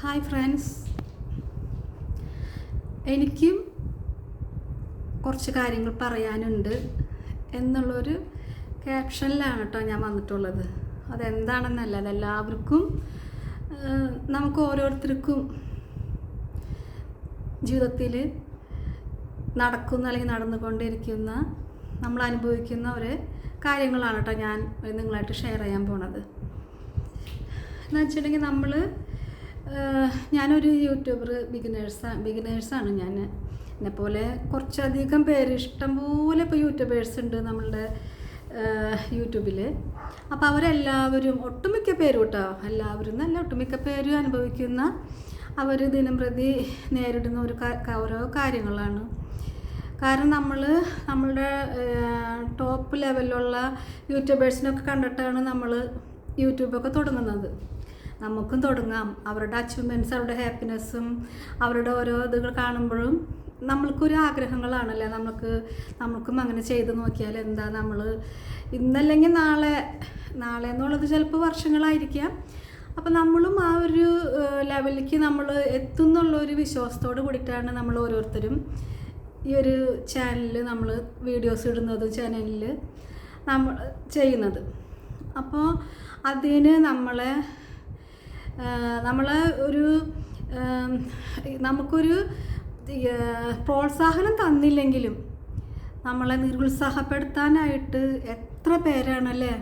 Hi friends എനിക്കും കുറച്ച് കാര്യങ്ങൾ പറയാനുണ്ട് എന്നുള്ളൊരു ക്യാപ്ഷനിലാണ് കേട്ടോ ഞാൻ വന്നിട്ടുള്ളത്. അതെന്താണെന്നല്ല അതെല്ലാവർക്കും നമുക്ക് ഓരോരുത്തർക്കും ജീവിതത്തിൽ നടക്കുന്ന അല്ലെങ്കിൽ നടന്നുകൊണ്ടിരിക്കുന്ന നമ്മൾ അനുഭവിക്കുന്ന ഒരു കാര്യങ്ങളാണ് കേട്ടോ ഞാൻ നിങ്ങളായിട്ട് ഷെയർ ചെയ്യാൻ പോണത്. എന്ന് വെച്ചിട്ടുണ്ടെങ്കിൽ നമ്മൾ ഞാനൊരു യൂട്യൂബർ ബിഗിനേഴ്സ് ബിഗിനേഴ്സാണ് ഞാൻ എന്നെപ്പോലെ കുറച്ചധികം പേര് ഇഷ്ടം പോലെ ഇപ്പോൾ യൂട്യൂബേഴ്സ് ഉണ്ട് നമ്മളുടെ യൂട്യൂബിൽ അപ്പോൾ അവരെല്ലാവരും ഒട്ടുമിക്ക പേരും കേട്ടോ എല്ലാവരും നല്ല ഒട്ടുമിക്ക പേരും അനുഭവിക്കുന്ന അവർ ദിനം പ്രതി നേരിടുന്ന ഒരു ഓരോ കാര്യങ്ങളാണ്. കാരണം നമ്മൾ നമ്മളുടെ ടോപ്പ് ലെവലിലുള്ള യൂട്യൂബേഴ്സിനൊക്കെ കണ്ടിട്ടാണ് നമ്മൾ യൂട്യൂബൊക്കെ തുടങ്ങുന്നത്. നമുക്കും തുടങ്ങാം. അവരുടെ അച്ചീവ്മെന്റ്സ് അവരുടെ ഹാപ്പിനെസ്സും അവരുടെ ഓരോ ഇതുകൾ കാണുമ്പോഴും നമ്മൾക്കൊരു ആഗ്രഹങ്ങളാണല്ലേ? നമുക്ക് നമുക്കും അങ്ങനെ ചെയ്ത് നോക്കിയാൽ എന്താ നമ്മൾ ഇന്നല്ലെങ്കിൽ നാളെ നാളെ എന്നുള്ളത് ചിലപ്പോൾ വർഷങ്ങളായിരിക്കാം. അപ്പം നമ്മളും ആ ഒരു ലെവലിലേക്ക് നമ്മൾ എത്തുന്നുള്ള ഒരു വിശ്വാസത്തോട് കൂടിയിട്ടാണ് നമ്മൾ ഓരോരുത്തരും ഈ ഒരു ചാനലിൽ നമ്മൾ വീഡിയോസ് ഇടുന്നത് ചാനലിൽ നമ്മൾ ചെയ്യുന്നത്. അപ്പോൾ അതിന് നമ്മളെ നമ്മൾ ഒരു നമുക്കൊരു പ്രോത്സാഹനം തന്നില്ലെങ്കിലും നമ്മളെ നിരുത്സാഹപ്പെടുത്താനായിട്ട് എത്ര പേരാണല്ലേ?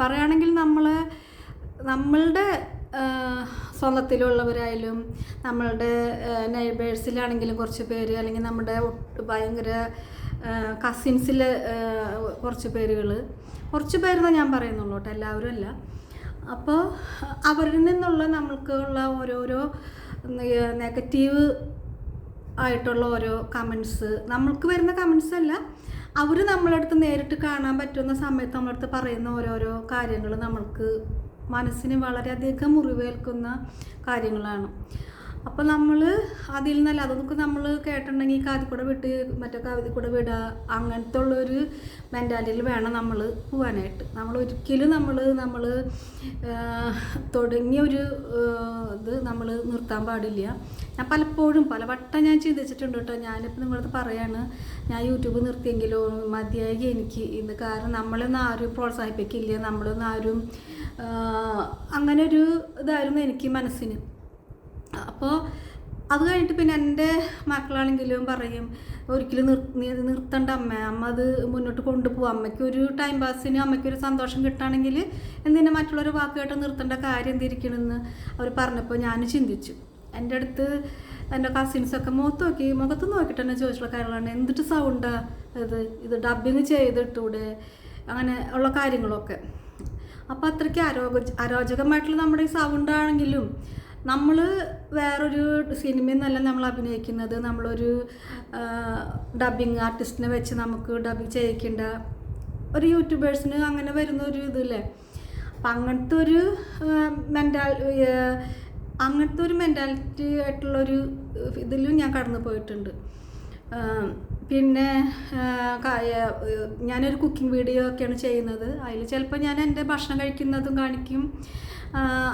പറയുകയാണെങ്കിൽ നമ്മൾ നമ്മളുടെ സ്വന്തത്തിലുള്ളവരായാലും നമ്മളുടെ നൈബേഴ്സിലാണെങ്കിലും കുറച്ച് പേര് അല്ലെങ്കിൽ നമ്മുടെ ഭയങ്കര കസിൻസിൽ കുറച്ച് പേരുകൾ കുറച്ച് പേരെന്ന് ഞാൻ പറയുന്നുള്ളൂ കേട്ടോ എല്ലാവരും അല്ല. അപ്പോൾ അവരിൽ നിന്നുള്ള നമ്മൾക്കുള്ള ഓരോരോ നെഗറ്റീവ് ആയിട്ടുള്ള ഓരോ കമൻസ് നമ്മൾക്ക് വരുന്ന കമൻസ് അല്ല അവർ നമ്മളടുത്ത് നേരിട്ട് കാണാൻ പറ്റുന്ന സമയത്ത് നമ്മളടുത്ത് പറയുന്ന ഓരോരോ കാര്യങ്ങൾ നമ്മൾക്ക് മനസ്സിന് വളരെയധികം മുറിവേൽക്കുന്ന കാര്യങ്ങളാണ്. അപ്പോൾ നമ്മൾ അതിൽ നിന്നല്ല അതൊക്കെ നമ്മൾ കേട്ടിട്ടുണ്ടെങ്കിൽ കൂടെ വിട്ട് മറ്റേ കൂടെ വിടുക അങ്ങനത്തെ ഉള്ളൊരു മെന്റാലിറ്റിയിൽ വേണം നമ്മൾ പോകാനായിട്ട് നമ്മൾ ഒരിക്കലും നമ്മൾ നമ്മൾ തുടങ്ങിയ ഒരു ഇത് നമ്മൾ നിർത്താൻ പാടില്ല. ഞാൻ പലപ്പോഴും പലവട്ടം ഞാൻ ചിന്തിച്ചിട്ടുണ്ട് കേട്ടോ. ഞാനിപ്പോൾ നിങ്ങളത് പറയാണ് ഞാൻ യൂട്യൂബ് നിർത്തിയെങ്കിലോ മതിയായി എനിക്ക് ഇത് കാരണം നമ്മളൊന്നും ആരും പ്രോത്സാഹിപ്പിക്കില്ല നമ്മളൊന്നും ആരും അങ്ങനെ ഒരു ഇതായിരുന്നു എനിക്ക് മനസ്സിന്. അപ്പോൾ അത് കഴിഞ്ഞിട്ട് പിന്നെ എന്റെ മക്കളാണെങ്കിലും പറയും ഒരിക്കലും നിർ നിർത്തണ്ട അമ്മ. അമ്മ അത് മുന്നോട്ട് കൊണ്ടുപോകും അമ്മയ്ക്ക് ഒരു ടൈം പാസ്സിന് അമ്മയ്ക്ക് ഒരു സന്തോഷം കിട്ടുകയാണെങ്കിൽ എന്തിനാ മറ്റുള്ളവർ വാക്ക് കേട്ട് നിർത്തേണ്ട കാര്യം എന്തിരിക്കണമെന്ന് അവർ പറഞ്ഞപ്പോൾ ഞാൻ ചിന്തിച്ചു. എന്റെ അടുത്ത് എന്റെ കസിൻസൊക്കെ മുഖത്ത് നോക്കി മുഖത്ത് നോക്കിയിട്ട് തന്നെ ചോദിച്ചുള്ള കാര്യങ്ങളാണ്. എന്തിട്ട് സൗണ്ടാ ഇത് ഇത് ഡബിങ് ചെയ്തിട്ടൂടെ? അങ്ങനെ ഉള്ള കാര്യങ്ങളൊക്കെ. അപ്പോൾ അത്രയ്ക്ക് അരോഗ അരോചകമായിട്ടുള്ള നമ്മുടെ ഈ സൗണ്ട് ആണെങ്കിലും നമ്മൾ വേറൊരു സിനിമയിൽ നിന്നല്ല നമ്മൾ അഭിനയിക്കുന്നത്. നമ്മളൊരു ഡബിങ് ആർട്ടിസ്റ്റിനെ വെച്ച് നമുക്ക് ഡബിങ് ചെയ്യിക്കേണ്ട ഒരു യൂട്യൂബേഴ്സിന് അങ്ങനെ വരുന്ന ഒരു ഇതില്ലേ? അപ്പം അങ്ങനത്തെ ഒരു മെന്റാൽ അങ്ങനത്തെ ഒരു മെന്റാലിറ്റി ആയിട്ടുള്ളൊരു ഇതിലും ഞാൻ കടന്നു പോയിട്ടുണ്ട്. പിന്നെ ഞാനൊരു കുക്കിംഗ് വീഡിയോ ഒക്കെയാണ് ചെയ്യുന്നത്. അതിൽ ചിലപ്പോൾ ഞാൻ എന്റെ ഭക്ഷണം കഴിക്കുന്നതും കാണിക്കും.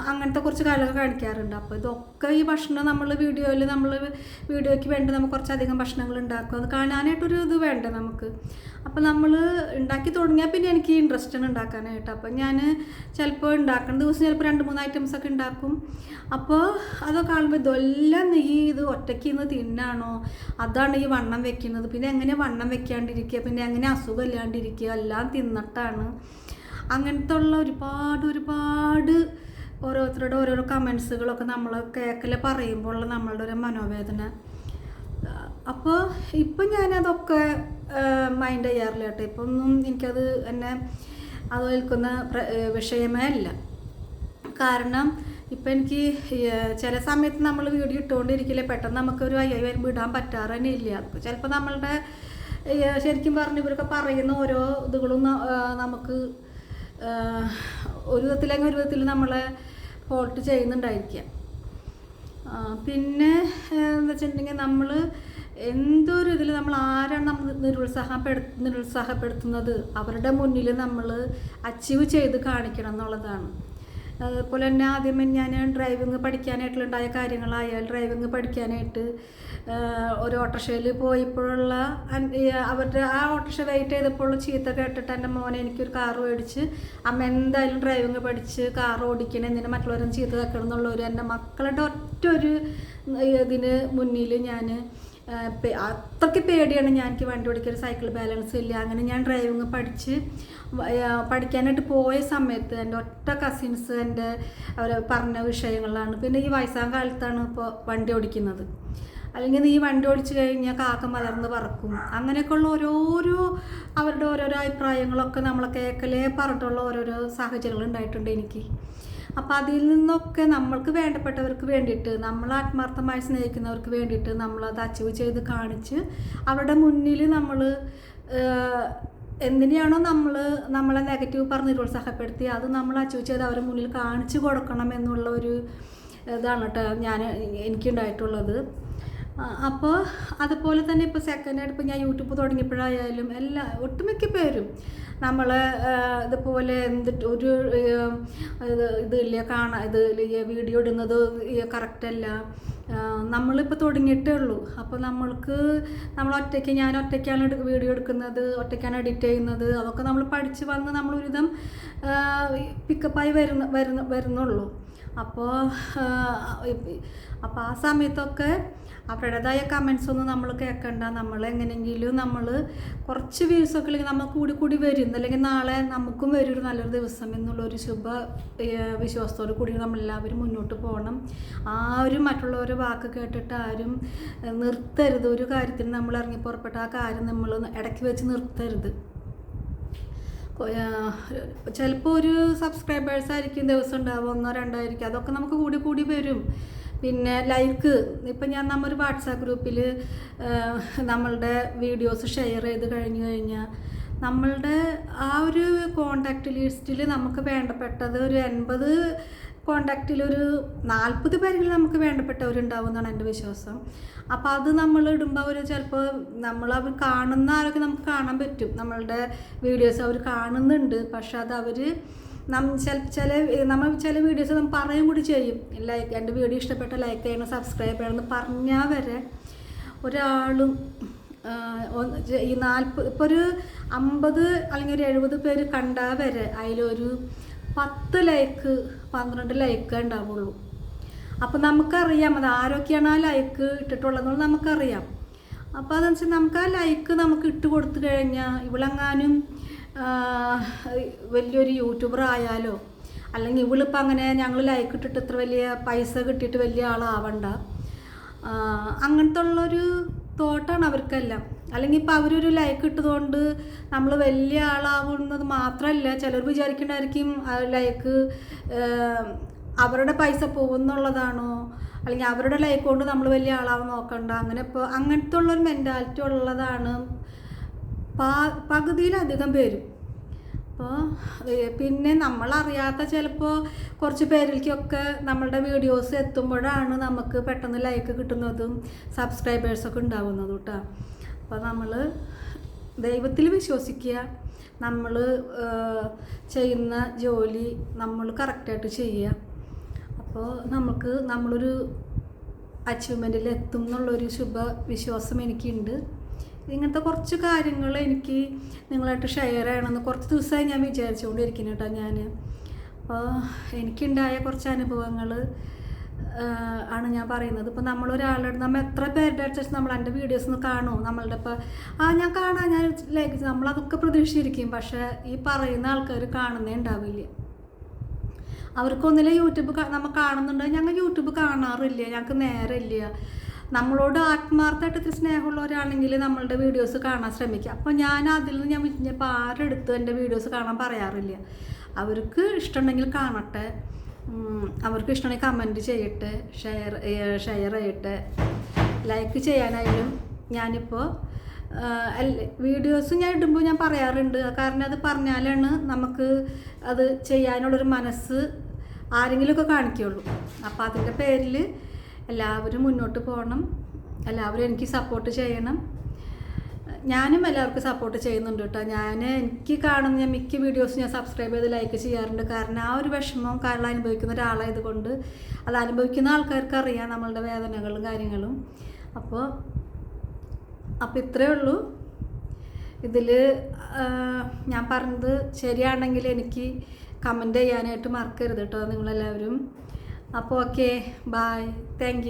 അങ്ങനത്തെ കുറച്ച് കാര്യങ്ങളൊക്കെ കാണിക്കാറുണ്ട്. അപ്പോൾ ഇതൊക്കെ ഈ ഭക്ഷണം നമ്മൾ വീഡിയോയിൽ നമ്മൾ വീഡിയോയ്ക്ക് വേണ്ടി നമുക്ക് കുറച്ചധികം ഭക്ഷണങ്ങൾ ഉണ്ടാക്കും. അത് കാണാനായിട്ടൊരു ഇത് വേണ്ടേ നമുക്ക്? അപ്പോൾ നമ്മൾ ഉണ്ടാക്കി തുടങ്ങിയാൽ പിന്നെ എനിക്ക് ഇൻട്രസ്റ്റ് ആണ് ഉണ്ടാക്കാനായിട്ട്. അപ്പോൾ ഞാൻ ചിലപ്പോൾ ഉണ്ടാക്കുന്ന ദിവസം ചിലപ്പോൾ രണ്ട് മൂന്ന് ഐറ്റംസ് ഒക്കെ ഉണ്ടാക്കും. അപ്പോൾ അതൊക്കെ കാണുമ്പോൾ ഇതെല്ലാം നീ ഇത് ഒറ്റയ്ക്ക് ഇന്ന് തിന്നാണോ? അതാണ് ഈ വണ്ണം വെക്കുന്നത്. പിന്നെ എങ്ങനെ വണ്ണം വെക്കാണ്ടിരിക്കുക? പിന്നെ എങ്ങനെ അസുഖം ഇല്ലാണ്ടിരിക്കുക എല്ലാം തിന്നിട്ടാണ്. അങ്ങനത്തെ ഉള്ള ഒരുപാട് ഒരുപാട് ഓരോരുത്തരുടെ ഓരോരോ കമൻസുകളൊക്കെ നമ്മൾ കേൾക്കൽ പറയുമ്പോൾ നമ്മളുടെ ഒരു മനോവേദന. അപ്പോൾ ഇപ്പം ഞാനതൊക്കെ മൈൻഡ് ചെയ്യാറില്ല കേട്ടോ. ഇപ്പം ഒന്നും എനിക്കത് എന്നെ അത് നിൽക്കുന്ന വിഷയമേ അല്ല. കാരണം ഇപ്പം എനിക്ക് ചില സമയത്ത് നമ്മൾ വീഡിയോ ഇട്ടുകൊണ്ടിരിക്കില്ല പെട്ടെന്ന് നമുക്കൊരു അയ്യോ വരുമ്പോൾ ഇടാൻ പറ്റാറ് തന്നെ ഇല്ല. ചിലപ്പോൾ നമ്മളുടെ ശരിക്കും പറഞ്ഞ് ഇവരൊക്കെ പറയുന്ന ഓരോ ഇതുകളും നമുക്ക് ഒരു വിധത്തിലെങ്കിൽ ഒരു വിധത്തിൽ നമ്മളെ ഫോൾട്ട് ചെയ്യുന്നുണ്ടായിരിക്കുക പിന്നെ എന്ന് വെച്ചിട്ടുണ്ടെങ്കിൽ നമ്മൾ എന്തൊരു ഇതിൽ നമ്മൾ ആരാണ് നമ്മൾ നിരുത്സാഹപ്പെടു നിരുത്സാഹപ്പെടുത്തുന്നത്? അവരുടെ മുന്നിൽ നമ്മൾ അച്ചീവ് ചെയ്ത് കാണിക്കണം എന്നുള്ളതാണ്. അതുപോലെ തന്നെ ആദ്യമേ ഞാൻ ഡ്രൈവിങ് പഠിക്കാനായിട്ടുണ്ടായ കാര്യങ്ങളായാൽ ഡ്രൈവിങ് പഠിക്കാനായിട്ട് ഒരു ഓട്ടോറിക്ഷയിൽ പോയപ്പോഴുള്ള അവരുടെ ആ ഓട്ടോറിക്ഷ വെയിറ്റ് ചെയ്തപ്പോൾ ചീത്ത കേട്ടിട്ട് എന്റെ മോനെ എനിക്കൊരു കാർ മേടിച്ച് അമ്മ എന്തായാലും ഡ്രൈവിങ് പഠിച്ച് കാർ ഓടിക്കണം എന്തിനു മറ്റുള്ളവരും ചീത്ത കേൾക്കണം എന്നുള്ളൊരു എന്റെ മക്കളുടെ ഒറ്റ ഒരു ഇതിന് മുന്നിൽ ഞാൻ അത്രയ്ക്ക് പേടിയാണ് ഞാൻ എനിക്ക് വണ്ടി ഓടിക്കാൻ സൈക്കിൾ ബാലൻസ് ഇല്ല. അങ്ങനെ ഞാൻ ഡ്രൈവിങ് പഠിച്ച് പഠിക്കാനായിട്ട് പോയ സമയത്ത് എന്റെ ഒറ്റ കസിൻസ് എന്റെ അവർ പറഞ്ഞ വിഷയങ്ങളാണ്. പിന്നെ ഈ വയസ്സാം കാലത്താണ് ഇപ്പോൾ വണ്ടി ഓടിക്കുന്നത്. അല്ലെങ്കിൽ നീ വണ്ടി ഓടിച്ചു കഴിഞ്ഞാൽ കാക്ക മലർന്ന് പറക്കും. അങ്ങനെയൊക്കെയുള്ള ഓരോരോ അവരുടെ ഓരോരോ അഭിപ്രായങ്ങളൊക്കെ നമ്മളെ കേക്കലേ പറഞ്ഞിട്ടുള്ള ഓരോരോ സാഹചര്യങ്ങൾ ഉണ്ടായിട്ടുണ്ട് എനിക്ക്. അപ്പോൾ അതിൽ നിന്നൊക്കെ നമ്മൾക്ക് വേണ്ടപ്പെട്ടവർക്ക് വേണ്ടിയിട്ട് നമ്മൾ ആത്മാർത്ഥമായി സ്നേഹിക്കുന്നവർക്ക് വേണ്ടിയിട്ട് നമ്മളത് അച്ചീവ് ചെയ്ത് കാണിച്ച് അവരുടെ മുന്നിൽ നമ്മൾ എന്തിനെയാണോ നമ്മൾ നമ്മളെ നെഗറ്റീവ് പറഞ്ഞ് നിരുത്സാഹപ്പെടുത്തി അത് നമ്മൾ അച്ചീവ് ചെയ്ത് അവരുടെ മുന്നിൽ കാണിച്ചു കൊടുക്കണം എന്നുള്ള ഒരു ഇതാണ് കേട്ടോ ഞാൻ എനിക്കുണ്ടായിട്ടുള്ളത് അപ്പോൾ അതുപോലെ തന്നെ ഇപ്പോൾ സെക്കൻഡ് ആയിട്ട് ഇപ്പോൾ ഞാൻ യൂട്യൂബ് തുടങ്ങിയപ്പോഴായാലും എല്ലാ ഒട്ടുമിക്ക പേരും നമ്മൾ ഇതുപോലെ എന്തിട്ട് ഒരു ഇത് ഇല്ല കാണാ ഇത് വീഡിയോ ഇടുന്നത് കറക്റ്റല്ല നമ്മളിപ്പോൾ തുടങ്ങിയിട്ടേ ഉള്ളൂ. അപ്പോൾ നമ്മൾക്ക് നമ്മൾ ഒറ്റയ്ക്ക് ഞാൻ ഒറ്റയ്ക്കാണ് വീഡിയോ എടുക്കുന്നത് ഒറ്റയ്ക്കാണ് എഡിറ്റ് ചെയ്യുന്നത് അതൊക്കെ നമ്മൾ പഠിച്ച് വന്ന് നമ്മളൊരുവിധം പിക്കപ്പായി വരുന്ന വരുന്ന വരുന്നുള്ളൂ. അപ്പോൾ അപ്പോൾ ആ സമയത്തൊക്കെ അവരുടേതായ കമൻസ് ഒന്നും നമ്മൾ കേൾക്കണ്ട നമ്മൾ എങ്ങനെയെങ്കിലും നമ്മൾ കുറച്ച് വ്യൂസൊക്കെ അല്ലെങ്കിൽ നമ്മൾ കൂടി കൂടി വരും. അല്ലെങ്കിൽ നാളെ നമുക്കും വരും ഒരു നല്ലൊരു ദിവസം എന്നുള്ളൊരു ശുഭ വിശ്വാസത്തോട് കൂടി നമ്മളെല്ലാവരും മുന്നോട്ട് പോകണം. ആരും മറ്റുള്ളവരുടെ വാക്ക് കേട്ടിട്ട് ആരും നിർത്തരുത്. ഒരു കാര്യത്തിന് നമ്മൾ ഇറങ്ങി പുറപ്പെട്ട ആ കാര്യം നമ്മൾ ഇടയ്ക്ക് വെച്ച് നിർത്തരുത്. ചിലപ്പോൾ ഒരു സബ്സ്ക്രൈബേഴ്സ് ആയിരിക്കും ദിവസം ഉണ്ടാവും ഒന്നോ രണ്ടോ ആയിരിക്കും. അതൊക്കെ നമുക്ക് കൂടി കൂടി വരും. പിന്നെ ലൈക്ക് ഇപ്പം ഞാൻ നമ്മൊരു വാട്സാപ്പ് ഗ്രൂപ്പിൽ നമ്മളുടെ വീഡിയോസ് ഷെയർ ചെയ്ത് കഴിഞ്ഞു കഴിഞ്ഞാൽ നമ്മളുടെ ആ ഒരു കോണ്ടാക്ട് ലിസ്റ്റിൽ നമുക്ക് വേണ്ടപ്പെട്ടത് ഒരു എൺപത് കോണ്ടാക്റ്റിലൊരു നാൽപ്പത് പേരിൽ നമുക്ക് വേണ്ടപ്പെട്ടവരുണ്ടാവും എന്നാണ് എന്റെ വിശ്വാസം. അപ്പോൾ അത് നമ്മൾ ഇടുമ്പോൾ അവർ ചിലപ്പോൾ നമ്മൾ അവർ കാണുന്ന ആരൊക്കെ നമുക്ക് കാണാൻ പറ്റും. നമ്മളുടെ വീഡിയോസ് അവർ കാണുന്നുണ്ട്. പക്ഷെ അത് അവർ നം ചില ചില നമ്മൾ ചില വീഡിയോസ് നമ്മൾ പറയും കൂടി ചെയ്യും. ലൈക്ക് എന്റെ വീഡിയോ ഇഷ്ടപ്പെട്ട ലൈക്ക് ചെയ്യണം സബ്സ്ക്രൈബ് ചെയ്യണം എന്ന് പറഞ്ഞാൽ വരെ ഒരാളും ഈ നാൽപ്പത് ഇപ്പോൾ ഒരു അമ്പത് അല്ലെങ്കിൽ ഒരു എഴുപത് പേര് കണ്ടാൽ വരെ അതിലൊരു പത്ത് ലൈക്ക് പന്ത്രണ്ട് ലൈക്ക് ഉണ്ടാവുള്ളൂ അപ്പോൾ നമുക്കറിയാം അത് ആരൊക്കെയാണ് ആ ലൈക്ക് ഇട്ടിട്ടുള്ളതെന്നുള്ളത് നമുക്കറിയാം. അപ്പോൾ അതെന്ന് വെച്ചാൽ നമുക്ക് ആ ലൈക്ക് നമുക്ക് ഇട്ട് കൊടുത്തു കഴിഞ്ഞാൽ ഇവളെങ്ങാനും വലിയൊരു യൂട്യൂബർ ആയാലോ അല്ലെങ്കിൽ ഇവളിപ്പോൾ അങ്ങനെ ഞങ്ങൾ ലൈക്ക് ഇട്ടിട്ട് ഇത്ര വലിയ പൈസ കിട്ടിയിട്ട് വലിയ ആളാവണ്ട. അങ്ങനത്തെ ഉള്ളൊരു തോട്ടാണ് അവർക്കെല്ലാം. അല്ലെങ്കിൽ ഇപ്പോൾ അവരൊരു ലൈക്ക് ഇട്ടതുകൊണ്ട് നമ്മൾ വലിയ ആളാവുന്നത് മാത്രമല്ല ചിലർ വിചാരിക്കേണ്ടായിരിക്കും ലൈക്ക് അവരുടെ പൈസ പോകുന്നുള്ളതാണോ? അല്ലെങ്കിൽ അവരുടെ ലൈക്ക് കൊണ്ട് നമ്മൾ വലിയ ആളാവും നോക്കണ്ട. അങ്ങനെ ഇപ്പോൾ അങ്ങനത്തെ ഉള്ളൊരു മെന്റാലിറ്റി ഉള്ളതാണ് പകുതിയിലധികം പേരും. അപ്പോൾ പിന്നെ നമ്മളറിയാത്ത ചിലപ്പോൾ കുറച്ച് പേരിലേക്കൊക്കെ നമ്മളുടെ വീഡിയോസ് എത്തുമ്പോഴാണ് നമുക്ക് പെട്ടെന്ന് ലൈക്ക് കിട്ടുന്നതും സബ്സ്ക്രൈബേഴ്സൊക്കെ ഉണ്ടാവുന്നതും കേട്ടോ അപ്പോൾ നമ്മൾ ദൈവത്തിൽ വിശ്വസിക്കുക. നമ്മൾ ചെയ്യുന്ന ജോലി നമ്മൾ കറക്റ്റായിട്ട് ചെയ്യുക. അപ്പോൾ നമുക്ക് നമ്മളൊരു അച്ചീവ്മെന്റിൽ എത്തും എന്നുള്ളൊരു ശുഭ വിശ്വാസം എനിക്കുണ്ട്. ഇങ്ങനത്തെ കുറച്ച് കാര്യങ്ങൾ എനിക്ക് നിങ്ങളായിട്ട് ഷെയർ ചെയ്യണമെന്ന് കുറച്ച് ദിവസമായി ഞാൻ വിചാരിച്ചുകൊണ്ടിരിക്കുന്നു കേട്ടോ ഞാൻ അപ്പോൾ എനിക്കുണ്ടായ കുറച്ച് അനുഭവങ്ങൾ ആണ് ഞാൻ പറയുന്നത്. ഇപ്പോൾ നമ്മളൊരാളുടെ നമ്മൾ എത്ര പേരുടെ അടുത്ത് നമ്മൾ എന്റെ വീഡിയോസ് ഒന്ന് കാണുമോ നമ്മളുടെ ഇപ്പോൾ ആ ഞാൻ കാണാം ഞാൻ ലൈക്ക് നമ്മളതൊക്കെ പ്രതീക്ഷിച്ചിരിക്കും. പക്ഷേ ഈ പറയുന്ന ആൾക്കാർ കാണുന്നേ ഉണ്ടാവില്ല. അവർക്കൊന്നിലെ യൂട്യൂബ് നമ്മൾ നമ്മ കാണുന്നുണ്ട് ഞങ്ങൾ യൂട്യൂബ് കാണാറില്ല. ഞങ്ങൾക്ക് നേരമില്ല. നമ്മളോട് ആത്മാർത്ഥമായിട്ട് ഇത്തിരി സ്നേഹമുള്ളവരാണെങ്കിൽ നമ്മളുടെ വീഡിയോസ് കാണാൻ ശ്രമിക്കുക അപ്പോൾ ഞാൻ അതിൽ നിന്ന് ഞാൻ ഇപ്പോൾ ആരെടുത്ത് എന്റെ വീഡിയോസ് കാണാൻ പറയാറില്ല. അവർക്ക് ഇഷ്ടമുണ്ടെങ്കിൽ കാണട്ടെ. അവർക്ക് ഇഷ്ടമാണെങ്കിൽ കമന്റ് ചെയ്യട്ടെ ഷെയർ ഷെയർ ചെയ്യട്ടെ ലൈക്ക് ചെയ്യാനായാലും ഞാനിപ്പോൾ വീഡിയോസ് ഞാൻ ഇടുമ്പോൾ ഞാൻ പറയാറുണ്ട്. കാരണം അത് പറഞ്ഞാലാണ് നമുക്ക് അത് ചെയ്യാനുള്ളൊരു മനസ്സ് ആരെങ്കിലുമൊക്കെ കാണിക്കുള്ളൂ. അപ്പോൾ അതിന്റെ പേരിൽ എല്ലാവരും മുന്നോട്ട് പോകണം. എല്ലാവരും എനിക്ക് സപ്പോർട്ട് ചെയ്യണം. ഞാനും എല്ലാവർക്കും സപ്പോർട്ട് ചെയ്യുന്നുണ്ട് കേട്ടോ ഞാൻ എനിക്ക് കാണുന്ന ഞാൻ മിക്ക വീഡിയോസ് ഞാൻ സബ്സ്ക്രൈബ് ചെയ്ത് ലൈക്ക് ചെയ്യാറുണ്ട്. കാരണം ആ ഒരു വിഷമം കാരണം അനുഭവിക്കുന്ന ഒരാളായതുകൊണ്ട് അത് അനുഭവിക്കുന്ന ആൾക്കാർക്ക് അറിയാം നമ്മളുടെ വേദനകളും കാര്യങ്ങളും. അപ്പോൾ അപ്പോൾ ഇത്രയേ ഉള്ളൂ. ഇതിൽ ഞാൻ പറഞ്ഞത് ശരിയാണെങ്കിൽ എനിക്ക് കമന്റ് ചെയ്യാനായിട്ട് മറക്കരുത് കേട്ടോ നിങ്ങളെല്ലാവരും. അപ്പോൾ ഓക്കെ ബായ് താങ്ക്